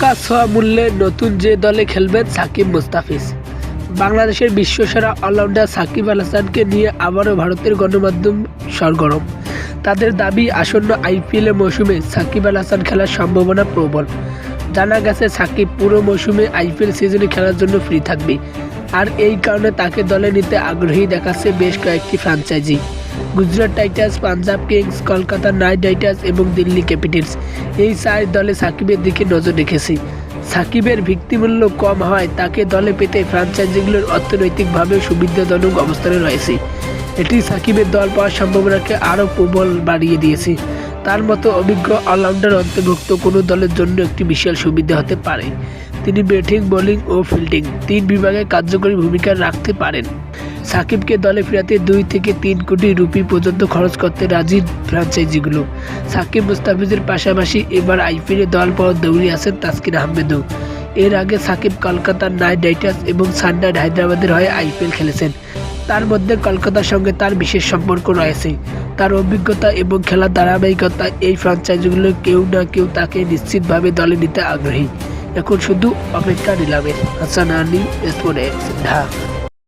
পাক্কা ছোঁয়া মূল্যে নতুন যে দলে খেলবেন সাকিব মুস্তাফিজ। বাংলাদেশের বিশ্বসেরা অলরাউন্ডার সাকিব আল হাসানকে নিয়ে আবারও ভারতের গণমাধ্যম সরগরম। তাদের দাবি, আসন্ন আইপিএলের মৌসুমে সাকিব আল হাসান খেলার সম্ভাবনা প্রবল। জানা গেছে, সাকিব পুরো মৌসুমে আইপিএল সিজনে খেলার জন্য ফ্রি থাকবে আর এই কারণে তাকে দলে নিতে আগ্রহী দেখাচ্ছে বেশ কয়েকটি franchise Gujarat Titans, Punjab Kings, Kolkata Knight Riders এবং দিল্লি ক্যাপিটালস। এই চার দলে সাকিবের দিকে নজর রেখেছে। সাকিবের ভিত্তিমূল্য কম হয় তাকে দলে পেতে ফ্রাঞ্চাইজিগুলোর অর্থনৈতিকভাবে সুবিধাজনক অবস্থানে রয়েছে। এটি সাকিবের দল পাওয়ার সম্ভাবনাকে আরও প্রবল বাড়িয়ে দিয়েছে। তার মতো অভিজ্ঞ অলরাউন্ডার অন্তর্ভুক্ত কোনো দলের জন্য একটি বিশাল সুবিধা হতে পারে। তিনি ব্যাটিং, বোলিং ও ফিল্ডিং তিন বিভাগে কার্যকরী ভূমিকা রাখতে পারেন। সাকিবকে দলে ফেরাতে দুই থেকে তিন কোটি রুপি পর্যন্ত খরচ করতে রাজি ফ্রাঞ্চাইজিগুলো। সাকিব মুস্তাফিজের পাশাপাশি এবার আইপিএলে দল পর দৌড়ে আছেন তাসকিন আহমেদও। এর আগে সাকিব কলকাতার নাইট রাইডার্স এবং সানরাইজ হায়দ্রাবাদের হয়ে আইপিএল খেলেছেন। তার মধ্যে কলকাতার সঙ্গে তার বিশেষ সম্পর্ক রয়েছে। তার অভিজ্ঞতা এবং খেলার ধারাবাহিকতা এই ফ্রাঞ্চাইজিগুলো কেউ না কেউ তাকে নিশ্চিতভাবে দলে নিতে আগ্রহী। এখন শুধু অপেক্ষা নিলামের হাসান আলী স্পোর্টস ঢাকা